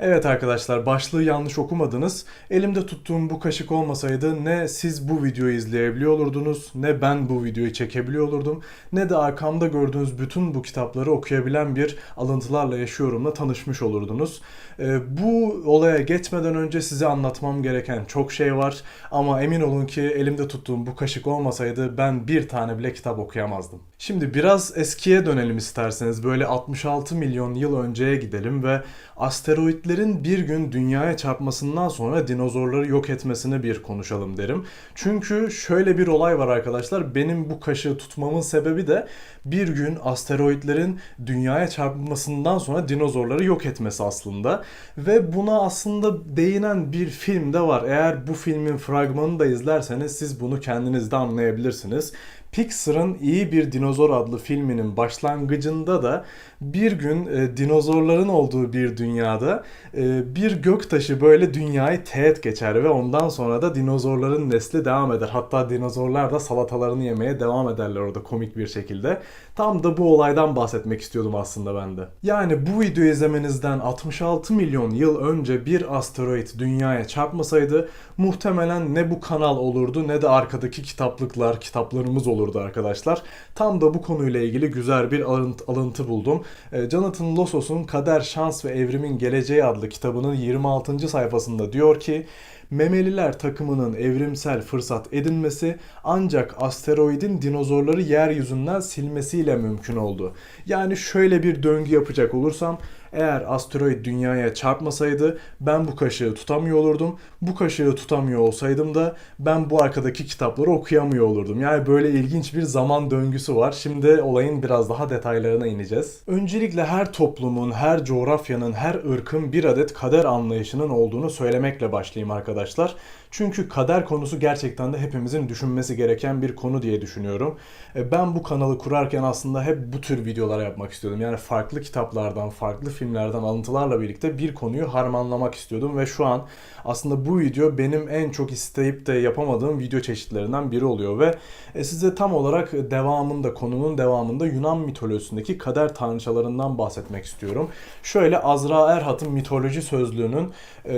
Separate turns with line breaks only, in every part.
Evet arkadaşlar başlığı yanlış okumadınız. Elimde tuttuğum bu kaşık olmasaydı ne siz bu videoyu izleyebiliyor olurdunuz, ne ben bu videoyu çekebiliyor olurdum, ne de arkamda gördüğünüz bütün bu kitapları okuyabilen bir alıntılarla yaşıyorumla tanışmış olurdunuz. Ee, bu olaya geçmeden önce size anlatmam gereken çok şey var ama emin olun ki elimde tuttuğum bu kaşık olmasaydı ben bir tane bile kitap okuyamazdım. Şimdi biraz eskiye dönelim isterseniz böyle 66 milyon yıl önceye gidelim ve asteroitlerin bir gün dünyaya çarpmasından sonra dinozorları yok etmesini bir konuşalım derim. Çünkü şöyle bir olay var arkadaşlar. Benim bu kaşığı tutmamın sebebi de bir gün asteroitlerin dünyaya çarpmasından sonra dinozorları yok etmesi aslında. Ve buna aslında değinen bir film de var. Eğer bu filmin fragmanını da izlerseniz siz bunu kendiniz de anlayabilirsiniz. Pixar'ın İyi Bir Dinozor adlı filminin başlangıcında da bir gün e, dinozorların olduğu bir dünyada e, bir göktaşı böyle dünyayı teğet geçer ve ondan sonra da dinozorların nesli devam eder. Hatta dinozorlar da salatalarını yemeye devam ederler orada komik bir şekilde. Tam da bu olaydan bahsetmek istiyordum aslında ben de. Yani bu videoyu izlemenizden 66 milyon yıl önce bir asteroid dünyaya çarpmasaydı muhtemelen ne bu kanal olurdu ne de arkadaki kitaplıklar, kitaplarımız olurdu arkadaşlar. Tam da bu konuyla ilgili güzel bir alıntı, alıntı buldum. E, Jonathan Lossos'un Kader, Şans ve Evrimin Geleceği adlı kitabının 26. sayfasında diyor ki Memeliler takımının evrimsel fırsat edinmesi ancak asteroidin dinozorları yeryüzünden silmesiyle mümkün oldu. Yani şöyle bir döngü yapacak olursam eğer asteroid dünyaya çarpmasaydı ben bu kaşığı tutamıyor olurdum. Bu kaşığı tutamıyor olsaydım da ben bu arkadaki kitapları okuyamıyor olurdum. Yani böyle ilginç bir zaman döngüsü var. Şimdi olayın biraz daha detaylarına ineceğiz. Öncelikle her toplumun, her coğrafyanın, her ırkın bir adet kader anlayışının olduğunu söylemekle başlayayım arkadaşlar. Çünkü kader konusu gerçekten de hepimizin düşünmesi gereken bir konu diye düşünüyorum. E, Ben bu kanalı kurarken aslında hep bu tür videolar yapmak istiyordum. Yani farklı kitaplardan, farklı filmlerden alıntılarla birlikte bir konuyu harmanlamak istiyordum ve şu an aslında bu video benim en çok isteyip de yapamadığım video çeşitlerinden biri oluyor ve e, size tam olarak devamında, konunun devamında Yunan mitolojisindeki kader tanrıçalarından bahsetmek istiyorum. Şöyle Azra Erhat'ın mitoloji sözlüğünün e,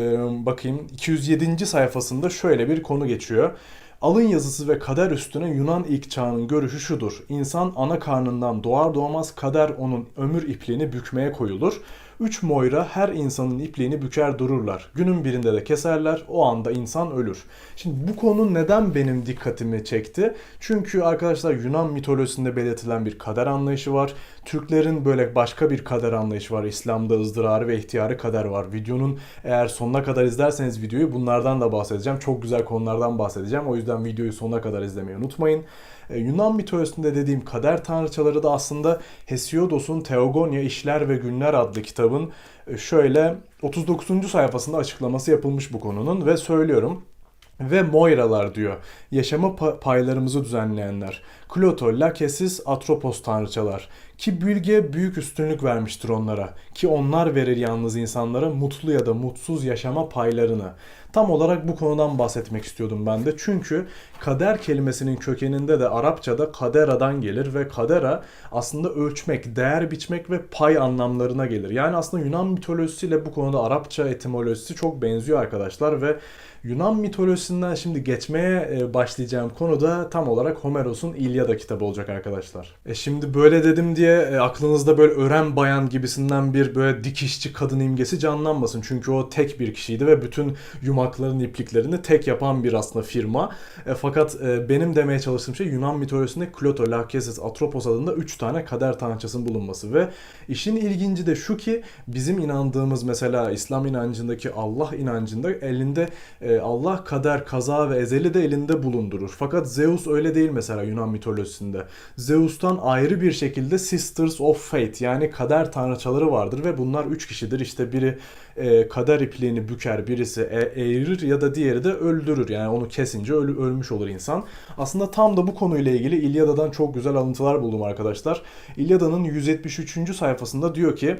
bakayım 207. sayfasında şöyle bir konu geçiyor. Alın yazısı ve kader üstüne Yunan ilk çağının görüşü şudur. İnsan ana karnından doğar doğmaz kader onun ömür ipliğini bükmeye koyulur. Üç Moira her insanın ipliğini büker dururlar. Günün birinde de keserler. O anda insan ölür. Şimdi bu konu neden benim dikkatimi çekti? Çünkü arkadaşlar Yunan mitolojisinde belirtilen bir kader anlayışı var. Türklerin böyle başka bir kader anlayışı var. İslam'da ızdırarı ve ihtiyarı kader var. Videonun eğer sonuna kadar izlerseniz videoyu bunlardan da bahsedeceğim. Çok güzel konulardan bahsedeceğim. O yüzden videoyu sonuna kadar izlemeyi unutmayın. Ee, Yunan mitolojisinde dediğim kader tanrıçaları da aslında Hesiodos'un Teogonia İşler ve Günler adlı kitabın e, şöyle 39. sayfasında açıklaması yapılmış bu konunun ve söylüyorum. Ve Moiralar diyor. Yaşama pa- paylarımızı düzenleyenler. Kloto, Lakesis, Atropos tanrıçalar. Ki Bülge büyük üstünlük vermiştir onlara. Ki onlar verir yalnız insanlara mutlu ya da mutsuz yaşama paylarını. Tam olarak bu konudan bahsetmek istiyordum ben de. Çünkü kader kelimesinin kökeninde de Arapçada kadera'dan gelir ve kadera aslında ölçmek, değer biçmek ve pay anlamlarına gelir. Yani aslında Yunan mitolojisiyle bu konuda Arapça etimolojisi çok benziyor arkadaşlar ve Yunan mitolojisinden şimdi geçmeye e, başlayacağım konu da tam olarak Homeros'un İlyada kitabı olacak arkadaşlar. E şimdi böyle dedim diye e, aklınızda böyle ören bayan gibisinden bir böyle dikişçi kadın imgesi canlanmasın. Çünkü o tek bir kişiydi ve bütün yumakların ipliklerini tek yapan bir aslında firma. E, fakat e, benim demeye çalıştığım şey Yunan mitolojisinde Kloto, Lachesis, Atropos adında 3 tane kader tanrıçasının bulunması ve işin ilginci de şu ki bizim inandığımız mesela İslam inancındaki Allah inancında elinde e, Allah kader, kaza ve ezeli de elinde bulundurur. Fakat Zeus öyle değil mesela Yunan mitolojisinde. Zeus'tan ayrı bir şekilde Sisters of Fate yani kader tanrıçaları vardır ve bunlar üç kişidir. İşte biri e, kader ipliğini büker, birisi e- eğirir ya da diğeri de öldürür. Yani onu kesince ölü, ölmüş olur insan. Aslında tam da bu konuyla ilgili İlyada'dan çok güzel alıntılar buldum arkadaşlar. İlyada'nın 173. sayfasında diyor ki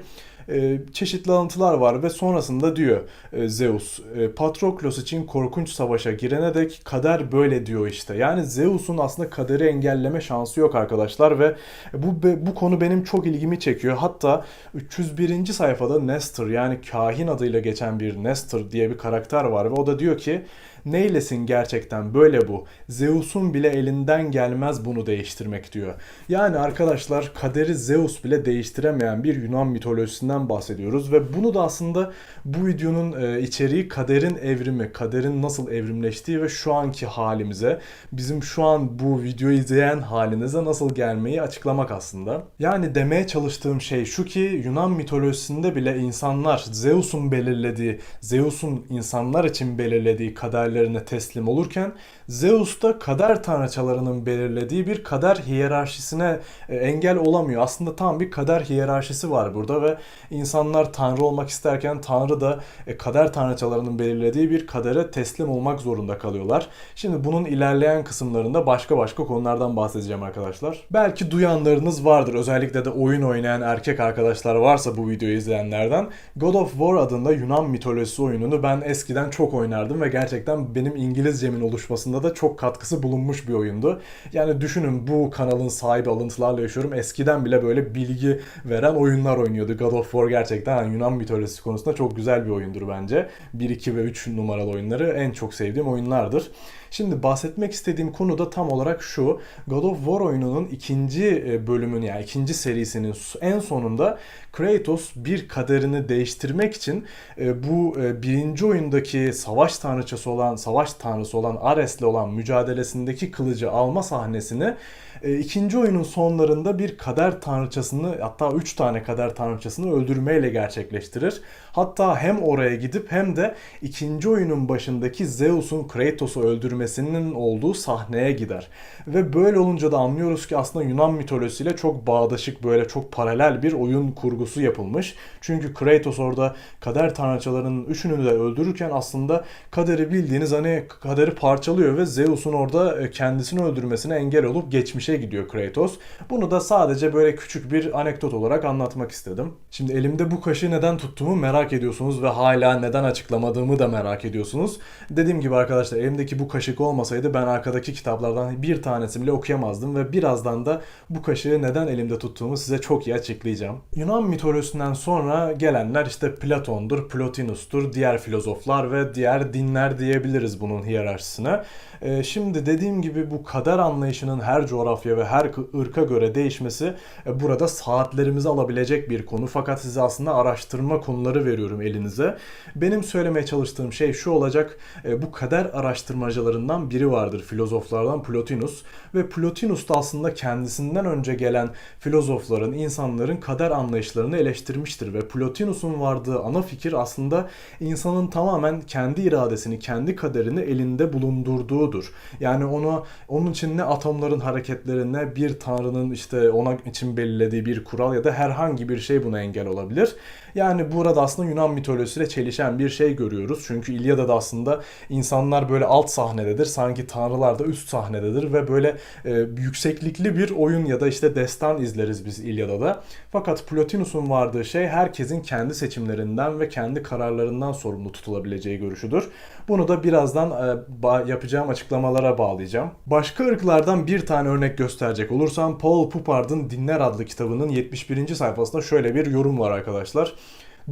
e, çeşitli alıntılar var ve sonrasında diyor e, Zeus e, Patroklos için korkunç savaşa girene dek kader böyle diyor işte. Yani Zeus'un aslında kaderi engelleme şansı yok arkadaşlar ve bu bu konu benim çok ilgimi çekiyor. Hatta 301. sayfada Nestor yani kahin adıyla geçen bir Nestor diye bir karakter var ve o da diyor ki Neylesin gerçekten böyle bu. Zeus'un bile elinden gelmez bunu değiştirmek diyor. Yani arkadaşlar kaderi Zeus bile değiştiremeyen bir Yunan mitolojisinden bahsediyoruz ve bunu da aslında bu videonun e, içeriği kaderin evrimi, kaderin nasıl evrimleştiği ve şu anki halimize, bizim şu an bu videoyu izleyen halinize nasıl gelmeyi açıklamak aslında. Yani demeye çalıştığım şey şu ki Yunan mitolojisinde bile insanlar Zeus'un belirlediği, Zeus'un insanlar için belirlediği kaderlerine teslim olurken Zeus da kader tanrıçalarının belirlediği bir kader hiyerarşisine e, engel olamıyor. Aslında tam bir kader hiyerarşisi var burada ve insanlar tanrı olmak isterken tanrı da e, kader tanrıçalarının belirlediği bir kadere teslim olmak zorunda kalıyorlar. Şimdi bunun ilerleyen kısımlarında başka başka konulardan bahsedeceğim arkadaşlar. Belki duyanlarınız vardır. Özellikle de oyun oynayan erkek arkadaşlar varsa bu videoyu izleyenlerden. God of War adında Yunan mitolojisi oyununu ben eskiden çok oynardım ve gerçekten benim İngilizcemin oluşmasında da çok katkısı bulunmuş bir oyundu. Yani düşünün bu kanalın sahibi alıntılarla yaşıyorum. Eskiden bile böyle bilgi veren oyunlar oynuyordu. God of War gerçekten hani Yunan mitolojisi konusunda çok güzel bir oyundur bence. 1, 2 ve 3 numaralı oyunları en çok sevdiğim oyunlardır. Şimdi bahsetmek istediğim konu da tam olarak şu. God of War oyununun ikinci e, bölümün yani ikinci serisinin en sonunda Kratos bir kaderini değiştirmek için e, bu e, birinci oyundaki savaş tanrıçası olan, savaş tanrısı olan Ares'le olan mücadelesindeki kılıcı alma sahnesini e, ikinci oyunun sonlarında bir kader tanrıçasını hatta 3 tane kader tanrıçasını öldürmeyle gerçekleştirir. Hatta hem oraya gidip hem de ikinci oyunun başındaki Zeus'un Kratos'u öldürmesinin olduğu sahneye gider. Ve böyle olunca da anlıyoruz ki aslında Yunan mitolojisiyle çok bağdaşık böyle çok paralel bir oyun kurgusu yapılmış. Çünkü Kratos orada kader tanrıçalarının üçünü de öldürürken aslında kaderi bildiğiniz hani kaderi parçalıyor ve Zeus'un orada e, kendisini öldürmesine engel olup geçmişe gidiyor Kratos. Bunu da sadece böyle küçük bir anekdot olarak anlatmak istedim. Şimdi elimde bu kaşı neden tuttuğumu merak ediyorsunuz ve hala neden açıklamadığımı da merak ediyorsunuz. Dediğim gibi arkadaşlar elimdeki bu kaşık olmasaydı ben arkadaki kitaplardan bir tanesini bile okuyamazdım ve birazdan da bu kaşığı neden elimde tuttuğumu size çok iyi açıklayacağım. Yunan mitolojisinden sonra gelenler işte Platon'dur, Plotinus'tur, diğer filozoflar ve diğer dinler diyebiliriz bunun hiyerarşisine. Ee, şimdi dediğim gibi bu kader anlayışının her coğrafya ve her ırka göre değişmesi e, burada saatlerimizi alabilecek bir konu. Fakat size aslında araştırma konuları veriyorum elinize. Benim söylemeye çalıştığım şey şu olacak. E, bu kader araştırmacılarından biri vardır filozoflardan Plotinus. Ve Plotinus da aslında kendisinden önce gelen filozofların, insanların kader anlayışlarını eleştirmiştir. Ve Plotinus'un vardığı ana fikir aslında insanın tamamen kendi iradesini, kendi kaderini elinde bulundurduğudur. Yani onu onun için ne atomların hareketlerine bir tanrının işte ona için belirlediği bir kural ya da herhangi bir şey buna engel olabilir. Yani burada aslında Yunan mitolojisiyle çelişen bir şey görüyoruz. Çünkü İlyada'da aslında insanlar böyle alt sahnededir. Sanki tanrılar da üst sahnededir ve böyle e, yükseklikli bir oyun ya da işte destan izleriz biz İlyada'da. Fakat Plotinus'un vardığı şey herkesin kendi seçimlerinden ve kendi kararlarından sorumlu tutulabileceği görüşüdür. Bunu da birazdan e, yapacağım açıklamalara bağlayacağım. Başka ırklardan bir tane örnek gösterecek olursam Paul Poupard'ın Dinler adlı kitabının 71. sayfasında şöyle bir yorum var arkadaşlar.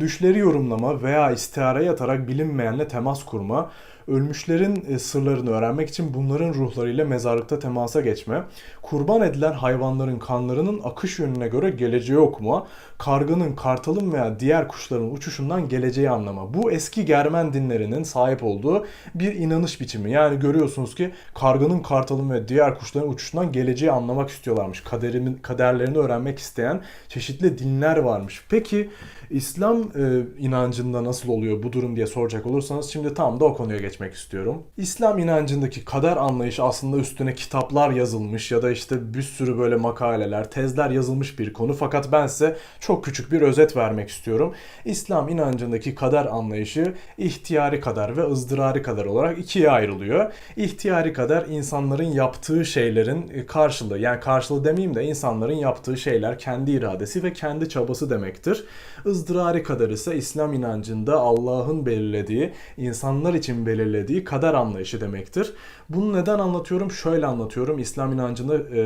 Düşleri yorumlama veya istihara yatarak bilinmeyenle temas kurma, ölmüşlerin e, sırlarını öğrenmek için bunların ruhlarıyla mezarlıkta temasa geçme, kurban edilen hayvanların kanlarının akış yönüne göre geleceği okuma, karganın, kartalın veya diğer kuşların uçuşundan geleceği anlama. Bu eski Germen dinlerinin sahip olduğu bir inanış biçimi. Yani görüyorsunuz ki karganın, kartalın ve diğer kuşların uçuşundan geleceği anlamak istiyorlarmış. Kaderimin, kaderlerini öğrenmek isteyen çeşitli dinler varmış. Peki İslam e, inancında nasıl oluyor bu durum diye soracak olursanız şimdi tam da o konuya geçmek geçmek istiyorum. İslam inancındaki kader anlayışı aslında üstüne kitaplar yazılmış ya da işte bir sürü böyle makaleler, tezler yazılmış bir konu. Fakat ben size çok küçük bir özet vermek istiyorum. İslam inancındaki kader anlayışı ihtiyari kader ve ızdırari kader olarak ikiye ayrılıyor. İhtiyari kader insanların yaptığı şeylerin e, karşılığı. Yani karşılığı demeyeyim de insanların yaptığı şeyler kendi iradesi ve kendi çabası demektir. Izdırari kader ise İslam inancında Allah'ın belirlediği, insanlar için belirlediği kader anlayışı demektir. Bunu neden anlatıyorum? Şöyle anlatıyorum. İslam inancında e,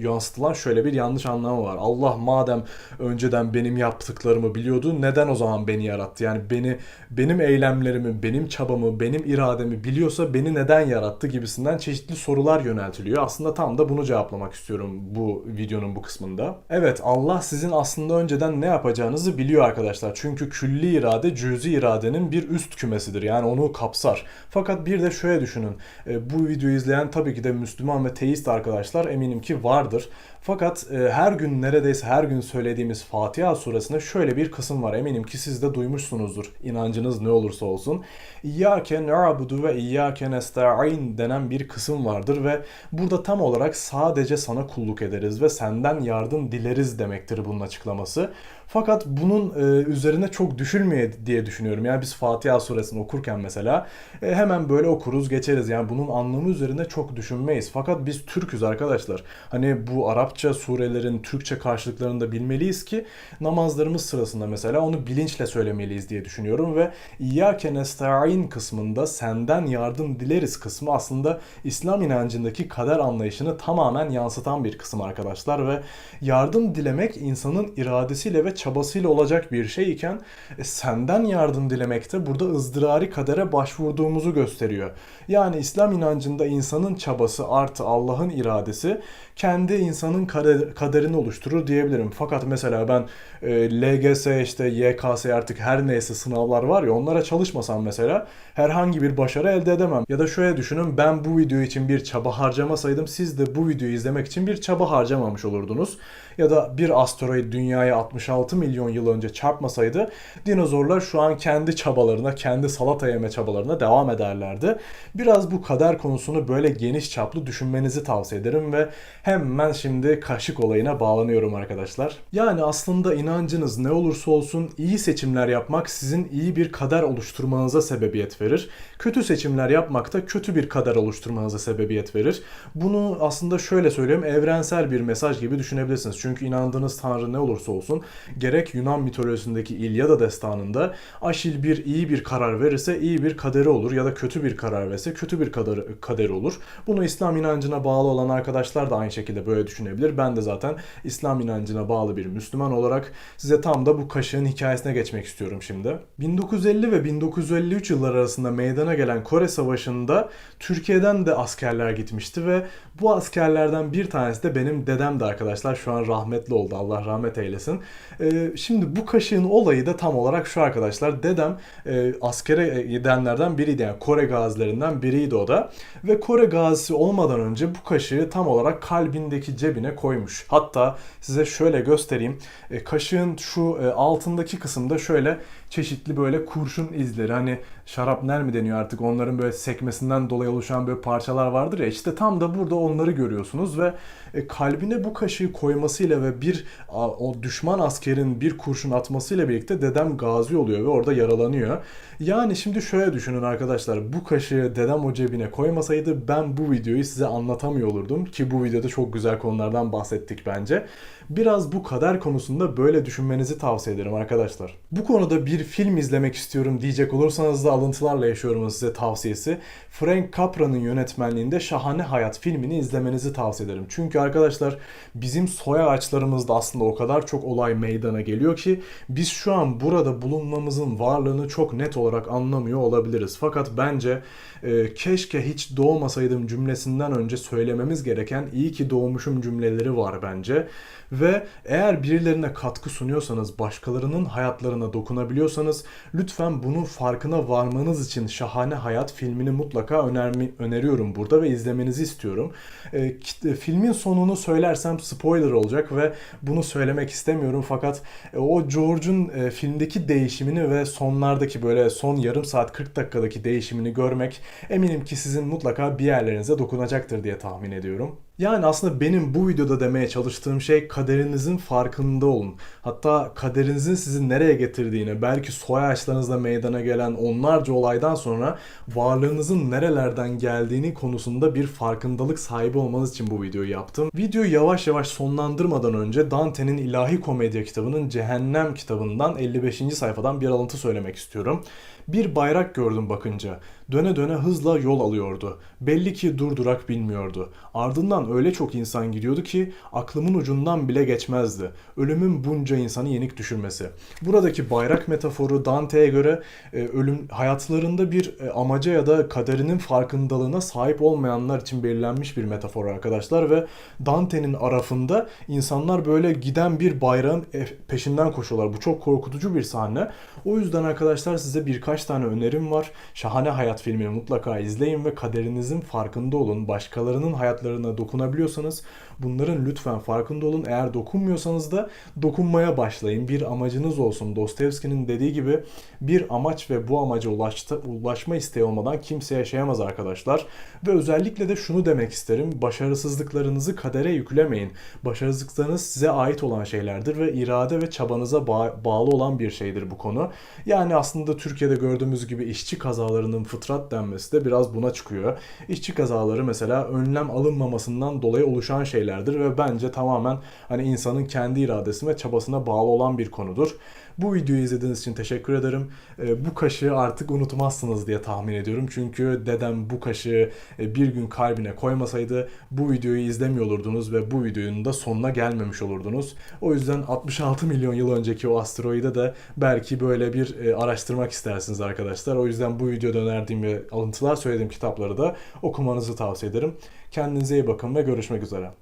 yansıtılan şöyle bir yanlış anlamı var. Allah madem önceden benim yaptıklarımı biliyordu, neden o zaman beni yarattı? Yani beni benim eylemlerimi, benim çabamı, benim irademi biliyorsa beni neden yarattı gibisinden çeşitli sorular yöneltiliyor. Aslında tam da bunu cevaplamak istiyorum bu videonun bu kısmında. Evet, Allah sizin aslında önceden ne yapacağınızı biliyor arkadaşlar. Çünkü külli irade cüzi iradenin bir üst kümesidir. Yani onu kapsar. Fakat bir de şöyle düşünün. E, bu videoyu izleyen tabii ki de Müslüman ve teist arkadaşlar eminim ki vardır. Fakat e, her gün neredeyse her gün söylediğimiz Fatiha suresinde şöyle bir kısım var. Eminim ki siz de duymuşsunuzdur. İnancınız ne olursa olsun. İyyâke na'budu ve iyyâke nesta'in denen bir kısım vardır ve burada tam olarak sadece sana kulluk ederiz ve senden yardım dileriz demektir bunun açıklaması. Fakat bunun e, üzerine çok düşülmeye diye düşünüyorum. Yani biz Fatiha suresini okurken mesela e, hemen böyle okuruz geçeriz. Yani bunun anlamı üzerine çok düşünmeyiz. Fakat biz Türk'üz arkadaşlar. Hani bu Arapça surelerin Türkçe karşılıklarını da bilmeliyiz ki namazlarımız sırasında mesela onu bilinçle söylemeliyiz diye düşünüyorum ve İyyâke nesta'in kısmında senden yardım dileriz kısmı aslında İslam inancındaki kader anlayışını tamamen yansıtan bir kısım arkadaşlar ve yardım dilemek insanın iradesiyle ve çabasıyla olacak bir şey iken e, senden yardım dilemekte burada ızdırari kadere başvurduğumuzu gösteriyor. Yani İslam inancında insanın çabası artı Allah'ın iradesi kendi insanın kader, kaderini oluşturur diyebilirim. Fakat mesela ben e, LGS işte YKS artık her neyse sınavlar var ya onlara çalışmasam mesela herhangi bir başarı elde edemem. Ya da şöyle düşünün ben bu video için bir çaba harcamasaydım siz de bu videoyu izlemek için bir çaba harcamamış olurdunuz. Ya da bir asteroid dünyaya 66 milyon yıl önce çarpmasaydı dinozorlar şu an kendi çabalarına, kendi salata yeme çabalarına devam ederlerdi. Biraz bu kader konusunu böyle geniş çaplı düşünmenizi tavsiye ederim ve hemen şimdi kaşık olayına bağlanıyorum arkadaşlar. Yani aslında inancınız ne olursa olsun iyi seçimler yapmak sizin iyi bir kader oluşturmanıza sebebiyet verir. Kötü seçimler yapmak da kötü bir kader oluşturmanıza sebebiyet verir. Bunu aslında şöyle söyleyeyim evrensel bir mesaj gibi düşünebilirsiniz. Çünkü inandığınız tanrı ne olursa olsun gerek Yunan mitolojisindeki İlyada destanında Aşil bir iyi bir karar verirse iyi bir kaderi olur ya da kötü bir karar verirse kötü bir kader, kaderi olur. Bunu İslam inancına bağlı olan arkadaşlar da aynı şekilde böyle düşünebilir. Ben de zaten İslam inancına bağlı bir Müslüman olarak size tam da bu kaşığın hikayesine geçmek istiyorum şimdi. 1950 ve 1953 yılları arasında meydana gelen Kore Savaşı'nda Türkiye'den de askerler gitmişti ve bu askerlerden bir tanesi de benim dedem de arkadaşlar şu an rahmetli oldu Allah rahmet eylesin. Ee, şimdi bu kaşığın olayı da tam olarak şu arkadaşlar. Dedem e, askere gidenlerden biriydi yani. Kore gazilerinden biriydi o da. Ve Kore gazisi olmadan önce bu kaşığı tam olarak kalbindeki cebine koymuş. Hatta size şöyle göstereyim. E, kaşığın şu e, altındaki kısımda şöyle çeşitli böyle kurşun izleri. Hani şarapnel mi deniyor artık? Onların böyle sekmesinden dolayı oluşan böyle parçalar vardır ya. İşte tam da burada onları görüyorsunuz ve e, kalbine bu kaşığı koymasıyla ve bir a, o düşman askerin bir kurşun atmasıyla birlikte dedem gazi oluyor ve orada yaralanıyor. Yani şimdi şöyle düşünün arkadaşlar bu kaşığı dedem o cebine koymasaydı ben bu videoyu size anlatamıyor olurdum ki bu videoda çok güzel konulardan bahsettik bence. Biraz bu kader konusunda böyle düşünmenizi tavsiye ederim arkadaşlar. Bu konuda bir film izlemek istiyorum diyecek olursanız da alıntılarla yaşıyorum size tavsiyesi. Frank Capra'nın yönetmenliğinde Şahane Hayat filmini izlemenizi tavsiye ederim. Çünkü arkadaşlar bizim soy ağaçlarımızda aslında o kadar çok olay meydana geliyor ki biz şu an burada bulunmamızın varlığını çok net olarak anlamıyor olabiliriz. Fakat bence e, keşke hiç doğmasaydım cümlesinden önce söylememiz gereken iyi ki doğmuşum cümleleri var bence. Ve eğer birilerine katkı sunuyorsanız, başkalarının hayatlarına dokunabiliyorsanız lütfen bunun farkına varmanız için Şahane Hayat filmini mutlaka önermi, öneriyorum burada ve izlemenizi istiyorum. E, kit- filmin sonunu söylersem spoiler olacak ve bunu söylemek istemiyorum fakat e, o George'un e, filmdeki değişimini ve sonlardaki böyle son yarım saat 40 dakikadaki değişimini görmek eminim ki sizin mutlaka bir yerlerinize dokunacaktır diye tahmin ediyorum. Yani aslında benim bu videoda demeye çalıştığım şey kaderinizin farkında olun. Hatta kaderinizin sizi nereye getirdiğini, belki soy ağaçlarınızda meydana gelen onlarca olaydan sonra varlığınızın nerelerden geldiğini konusunda bir farkındalık sahibi olmanız için bu videoyu yaptım. Videoyu yavaş yavaş sonlandırmadan önce Dante'nin İlahi Komedya kitabının Cehennem kitabından 55. sayfadan bir alıntı söylemek istiyorum. Bir bayrak gördüm bakınca. Döne döne hızla yol alıyordu. Belli ki durdurak bilmiyordu. Ardından öyle çok insan gidiyordu ki aklımın ucundan bile geçmezdi. Ölümün bunca insanı yenik düşürmesi. Buradaki bayrak metaforu Dante'ye göre e, ölüm hayatlarında bir e, amaca ya da kaderinin farkındalığına sahip olmayanlar için belirlenmiş bir metafor arkadaşlar ve Dante'nin arafında insanlar böyle giden bir bayrağın e, peşinden koşuyorlar. Bu çok korkutucu bir sahne. O yüzden arkadaşlar size birkaç tane önerim var. Şahane Hayat filmini mutlaka izleyin ve kaderinizin farkında olun. Başkalarının hayatlarına dokunabiliyorsanız bunların lütfen farkında olun. Eğer dokunmuyorsanız da dokunmaya başlayın. Bir amacınız olsun. Dostoyevski'nin dediği gibi bir amaç ve bu amaca ulaştı, ulaşma isteği olmadan kimse yaşayamaz arkadaşlar. Ve özellikle de şunu demek isterim. Başarısızlıklarınızı kadere yüklemeyin. Başarısızlıklarınız size ait olan şeylerdir ve irade ve çabanıza ba- bağlı olan bir şeydir bu konu. Yani aslında Türkiye'de gördüğümüz gibi işçi kazalarının fıtrat denmesi de biraz buna çıkıyor. İşçi kazaları mesela önlem alınmamasından dolayı oluşan şeylerdir ve bence tamamen hani insanın kendi iradesi ve çabasına bağlı olan bir konudur. Bu videoyu izlediğiniz için teşekkür ederim. Ee, Bu kaşığı artık unutmazsınız diye tahmin ediyorum. Çünkü dedem bu kaşığı e, bir gün kalbine koymasaydı bu videoyu izlemiyor olurdunuz ve bu videonun da sonuna gelmemiş olurdunuz. O yüzden 66 milyon yıl önceki o asteroide de belki böyle bir e, araştırmak istersiniz arkadaşlar. O yüzden bu videoda önerdiğim ve alıntılar söylediğim kitapları da okumanızı tavsiye ederim. Kendinize iyi bakın ve görüşmek üzere.